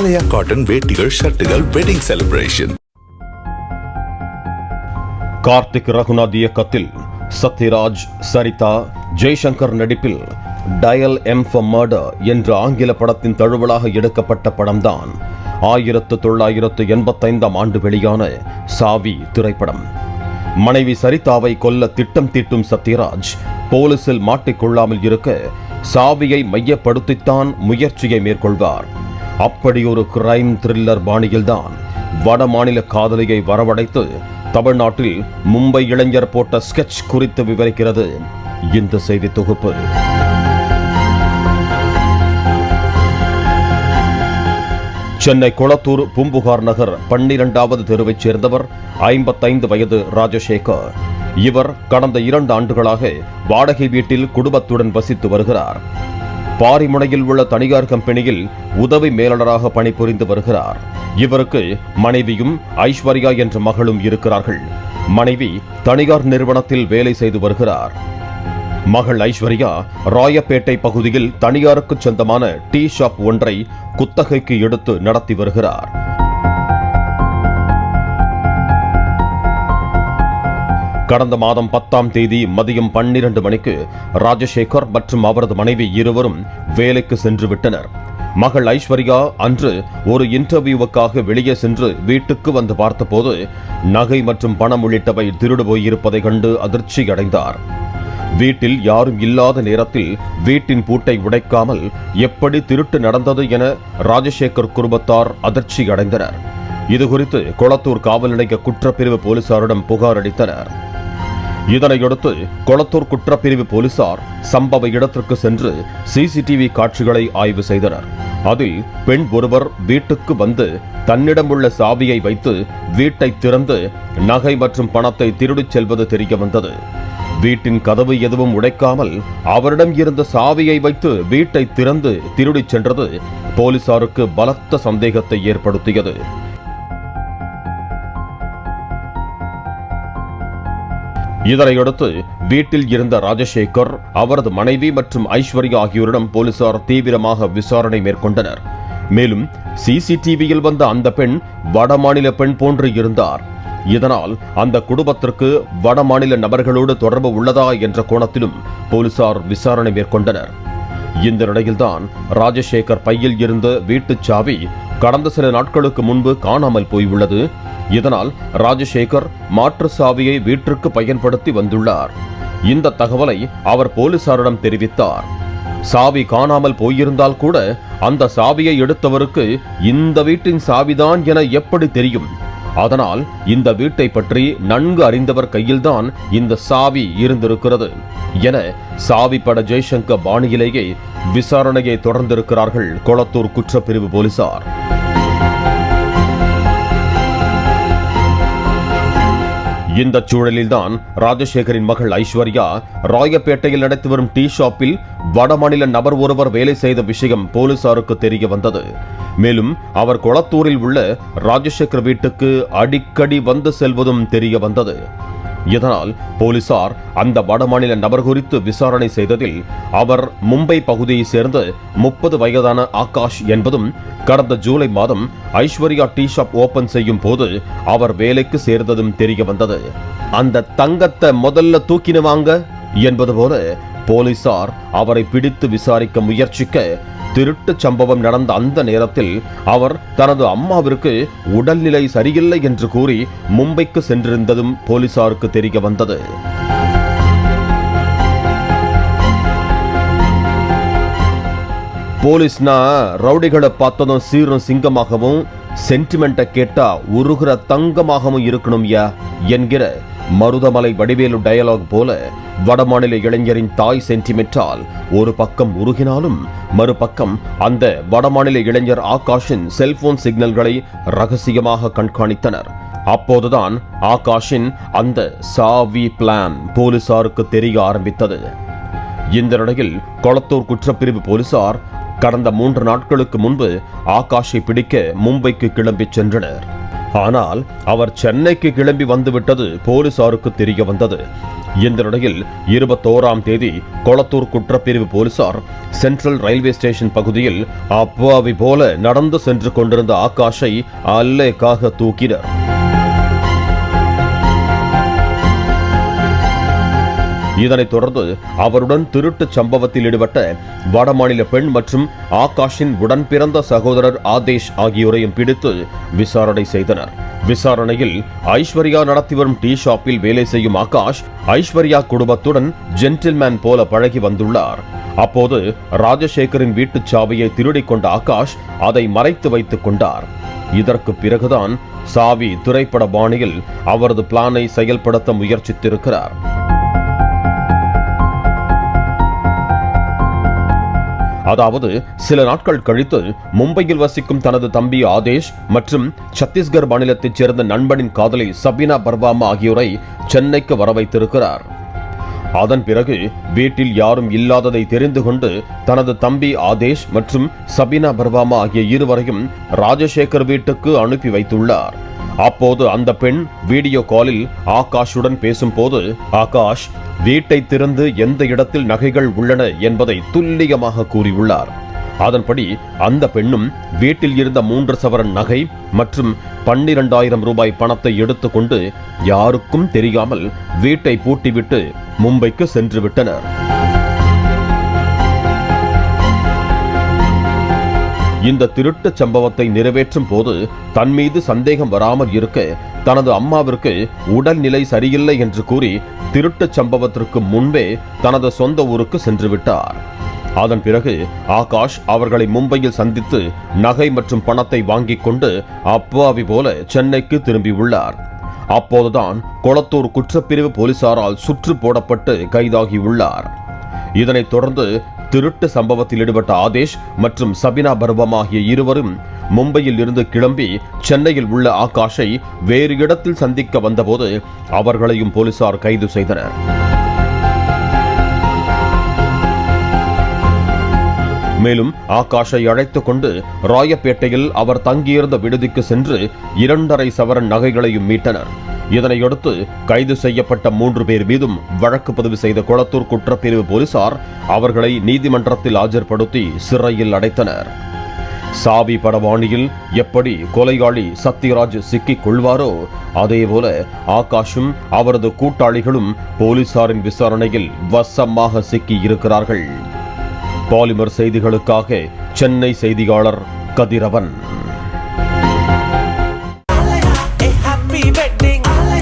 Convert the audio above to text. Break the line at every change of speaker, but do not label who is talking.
ஆலயா cotton வேட்டிகள் ஷர்ட்டுகள் wedding celebration
Karthik Raghunath இயக்கத்தில் சத்யராஜ் சரிதா ஜெய்சங்கர் நடிப்பில் டயல் எம் ஃபார் மர்டர் என்ற ஆங்கில படத்தின் தழுவலாக எடுக்கப்பட்ட படம்தான் ஆயிரத்து தொள்ளாயிரத்து எண்பத்தைந்தாம் ஆண்டு வெளியான சாவி திரைப்படம். மனைவி சரிதாவை கொல்ல திட்டம் தீட்டும் சத்யராஜ் போலீசில் மாட்டிக்கொள்ளாமல் இருக்க சாவியை மையப்படுத்தித்தான் முயற்சியை மேற்கொள்வார். அப்படி ஒரு கிரைம் த்ரில்லர் பாணியில்தான் வட மாநில காதலியை வரவழைத்து தமிழ்நாட்டில் மும்பை இளைஞர் போட்ட ஸ்கெட்ச் குறித்து விவரிக்கிறது இந்த செய்தி தொகுப்பு. சென்னை குளத்தூர் பூம்புகார் நகர் பன்னிரண்டாவது தெருவைச் சேர்ந்தவர் ஐம்பத்தைந்து வயது ராஜசேகர். இவர் கடந்த இரண்டு ஆண்டுகளாக வாடகை வீட்டில் குடும்பத்துடன் வசித்து வருகிறார். பாரிமுனையில் உள்ள தனியார் கம்பெனியில் உதவி மேலாளராக பணிபுரிந்து வருகிறார். இவருக்கு மனைவியும் ஐஸ்வர்யா என்ற மகளும் இருக்கிறார்கள். மனைவி தனியார் நிறுவனத்தில் வேலை செய்து வருகிறார். மகள் ஐஸ்வர்யா ராயப்பேட்டை பகுதியில் தனியாருக்கு சொந்தமான டீ ஷாப் ஒன்றை குத்தகைக்கு எடுத்து நடத்தி வருகிறார். கடந்த மாதம் பத்தாம் தேதி மதியம் பன்னிரண்டு மணிக்கு ராஜசேகர் மற்றும் அவரது மனைவி இருவரும் வேலைக்கு சென்று விட்டனர் மகள் ஐஸ்வர்யா அன்று ஒரு இன்டர்வியூவுக்காக வெளியே சென்று வீட்டுக்கு வந்து பார்த்தபோது நகை மற்றும் பணம் உள்ளிட்டவை திருடு போயிருப்பதை கண்டு அதிர்ச்சி அடைந்தார் வீட்டில் யாரும் இல்லாத நேரத்தில் வீட்டின் பூட்டை உடைக்காமல் எப்படி திருட்டு நடந்தது என ராஜசேகர் குடும்பத்தார் அதிர்ச்சி அடைந்தனர் இதுகுறித்து கொளத்தூர் காவல் நிலைய குற்றப்பிரிவு போலீசாரிடம் புகார் அளித்தனர். இதனையடுத்து கொளத்தூர் குற்றப்பிரிவு போலீசார் சம்பவ இடத்திற்கு சென்று சிசிடிவி காட்சிகளை ஆய்வு செய்தனர். அதில் பெண் ஒருவர் வீட்டுக்கு வந்து தன்னிடம் உள்ள சாவியை வைத்து வீட்டை திறந்து நகை மற்றும் பணத்தை திருடிச் செல்வது தெரிய வந்தது. வீட்டின் கதவு எதுவும் உடைக்காமல் அவரிடம் இருந்த சாவியை வைத்து வீட்டை திறந்து திருடிச் சென்றது போலீசாருக்கு பலத்த சந்தேகத்தை ஏற்படுத்தியது. இதனையடுத்து வீட்டில் இருந்த ராஜசேகர் அவரது மனைவி மற்றும் ஐஸ்வர்யா ஆகியோரிடம் போலீசார் தீவிரமாக விசாரணை மேற்கொண்டனர். மேலும் சிசிடிவியில் வந்த அந்த பெண் வடமாநில பெண் போன்று இருந்தார். இதனால் அந்த குடும்பத்திற்கு வடமாநில நபர்களோடு தொடர்பு உள்ளதா என்ற கோணத்திலும் போலீசார் விசாரணை மேற்கொண்டனர். இந்த நிலையில்தான் ராஜசேகர் பையில் இருந்த வீட்டுச் சாவி கடந்த சில நாட்களுக்கு முன்பு காணாமல் போயுள்ளது. இதனால் ராஜசேகர் மாற்று சாவியை வீட்டிற்கு பயன்படுத்தி வந்துள்ளார். இந்த தகவலை அவர் போலீசாரிடம் தெரிவித்தார். சாவி காணாமல் போயிருந்தால் கூட அந்த சாவியை எடுத்தவருக்கு இந்த வீட்டின் சாவிதான் என எப்படி தெரியும்? அதனால் இந்த வீட்டை பற்றி நன்கு அறிந்தவர் கையில்தான் இந்த சாவி இருந்திருக்கிறது என சாவி பட ஜெய்சங்கர் பாணியிலேயே விசாரணையை தொடர்ந்திருக்கிறார்கள் கொளத்தூர் குற்றப்பிரிவு போலீசார். இந்த சூழலில்தான் ராஜசேகரின் மகள் ஐஸ்வர்யா ராயப்பேட்டையில் நடத்தி வரும் டீ ஷாப்பில் வடமாநில நபர் ஒருவர் வேலை செய்த விஷயம் போலீசாருக்கு தெரிய வந்தது. மேலும் அவர் கொளத்தூரில் உள்ள ராஜசேகர் வீட்டுக்கு அடிக்கடி வந்து செல்வதும் தெரிய வந்தது. இதனால் போலீசார் அந்த வடமாநில நபர் குறித்து விசாரணை செய்ததில் அவர் மும்பை பகுதியைச் சேர்ந்த முப்பது வயதான ஆகாஷ் என்பதும் கடந்த ஜூலை மாதம் ஐஸ்வர்யா டீ ஷாப் ஓபன் செய்யும் போது அவர் வேலைக்கு சேர்ந்ததும் தெரிய வந்தது. அந்த தங்கத்தை முதல்ல தூக்கினுவாங்க என்பது போல போலீசார் அவரை பிடித்து விசாரிக்க முயற்சிக்க திருட்டுச் சம்பவம் நடந்த அந்த நேரத்தில் அவர் தனது அம்மாவிற்கு உடல்நிலை சரியில்லை என்று கூறி மும்பைக்கு சென்றிருந்ததும் போலீசாருக்கு தெரிய வந்தது. போலீஸ்னா ரவுடிகளை பார்த்ததும் சீரும் சிங்கமாகவும் சென்டிமெண்ட்டை கேட்டா உருகிற தங்கமாகவும் இருக்கணும் யா என்கிற மருதமலை வடிவேலு டயலாக் போல வடமாநில இளைஞரின் தாய் சென்டிமெண்டால் ஒரு பக்கம் உருகினாலும் மறுபக்கம் அந்த வடமாநில இளைஞர் ஆகாஷின் செல்போன் சிக்னல்களை ரகசியமாக கண்காணித்தனர். அப்போதுதான் ஆகாஷின் அந்த சாவி பிளான் போலீசாருக்கு தெரிய ஆரம்பித்தது. இந்த நிலையில் கொளத்தூர் குற்றப்பிரிவு போலீசார் கடந்த மூன்று நாட்களுக்கு முன்பு ஆகாஷை பிடிக்க மும்பைக்கு கிளம்பிச் சென்றனர். ஆனால் அவர் சென்னைக்கு கிளம்பி வந்துவிட்டது போலீசாருக்கு தெரிய வந்தது. இந்த நிலையில் இருபத்தோராம் தேதி கொளத்தூர் குற்றப்பிரிவு போலீசார் சென்ட்ரல் ரயில்வே ஸ்டேஷன் பகுதியில் அப்பாவி போல நடந்து சென்று கொண்டிருந்த ஆகாஷை அல்லேக்காக தூக்கினர். இதனைத் தொடர்ந்து அவருடன் திருட்டு சம்பவத்தில் ஈடுபட்ட வடமாநில பெண் மற்றும் ஆகாஷின் உடன் பிறந்த சகோதரர் ஆதேஷ் ஆகியோரையும் பிடித்து விசாரணை செய்தனர். விசாரணையில் ஐஸ்வர்யா நடத்தி வரும் டீ ஷாப்பில் வேலை செய்யும் ஆகாஷ் ஐஸ்வர்யா குடும்பத்துடன் ஜென்டில்மேன் போல பழகி வந்துள்ளார். அப்போது ராஜசேகரின் வீட்டுச் சாவியை திருடிக் கொண்ட ஆகாஷ் அதை மறைத்து வைத்துக் கொண்டார். இதற்கு பிறகுதான் சாவி திரைப்பட பாணியில் அவரது பிளானை செயல்படுத்த முயற்சித்திருக்கிறார். அதாவது சில நாட்கள் கழித்து மும்பையில் வசிக்கும் தனது தம்பி ஆதேஷ் மற்றும் சத்தீஸ்கர் மாநிலத்தைச் சேர்ந்த நண்பனின் காதலி சபீனா பர்வாமா ஆகியோரை சென்னைக்கு வர வைத்திருக்கிறார் அதன் பிறகு வீட்டில் யாரும் இல்லாததை தெரிந்து கொண்டு தனது தம்பி ஆதேஷ் மற்றும் சபீனா பர்வாமா ஆகிய இருவரையும் ராஜசேகர் வீட்டுக்கு அனுப்பி வைத்துள்ளார். அப்போது அந்த பெண் வீடியோ காலில் ஆகாஷுடன் பேசும்போது ஆகாஷ் வீட்டை திறந்து எந்த இடத்தில் நகைகள் உள்ளன என்பதை துல்லியமாக கூறியுள்ளார். அதன்படி அந்த பெண்ணும் வீட்டில் இருந்த மூன்று சவரன் நகை மற்றும் பன்னிரண்டாயிரம் ரூபாய் பணத்தை எடுத்துக்கொண்டு யாருக்கும் தெரியாமல் வீட்டை பூட்டிவிட்டு மும்பைக்கு சென்று விட்டனர் இந்த திருட்டு சம்பவத்தை நிறைவேற்றும் போது தன் மீது சந்தேகம் வராமல் இருக்க தனது அம்மாவிற்கு உடல்நிலை சரியில்லை என்று கூறி திருட்டு சம்பவத்திற்கு முன்பே தனது சொந்த ஊருக்கு சென்று விட்டார் அதன் பிறகு ஆகாஷ் அவர்களை மும்பையில் சந்தித்து நகை மற்றும் பணத்தை வாங்கிக் கொண்டு அப்பாவி போல சென்னைக்கு திரும்பியுள்ளார் அப்போதுதான் கொளத்தூர் குற்றப்பிரிவு போலீசாரால் சுற்று போடப்பட்டு கைதாகியுள்ளார் இதனைத் தொடர்ந்து திருட்டு சம்பவத்தில் ஈடுபட்ட ஆதேஷ் மற்றும் சபினா பர்வம் ஆகிய இருவரும் மும்பையில் இருந்து கிளம்பி சென்னையில் உள்ள ஆகாஷை வேறு இடத்தில் சந்திக்க வந்தபோது அவர்களையும் போலீசார் கைது செய்தனர். மேலும் ஆகாஷை அழைத்துக் கொண்டு ராயப்பேட்டையில் அவர் தங்கியிருந்த விடுதிக்கு சென்று இரண்டரை சவரன் நகைகளையும் மீட்டனர். இதனையடுத்து கைது செய்யப்பட்ட மூன்று பேர் மீதும் வழக்கு பதிவு செய்த குளத்தூர் குற்றப்பிரிவு போலீசார் அவர்களை நீதிமன்றத்தில் ஆஜர்படுத்தி சிறையில் அடைத்தனர். சாவி படவாணியில் எப்படி கொலையாளி சத்யராஜ் சிக்கிக் கொள்வாரோ அதேபோல ஆகாஷும் அவரது கூட்டாளிகளும் போலீசாரின் விசாரணையில் வசமாக சிக்கி இருக்கிறார்கள். பாலிமர் செய்திகளுக்காக சென்னை செய்தியாளர் கதிரவன்.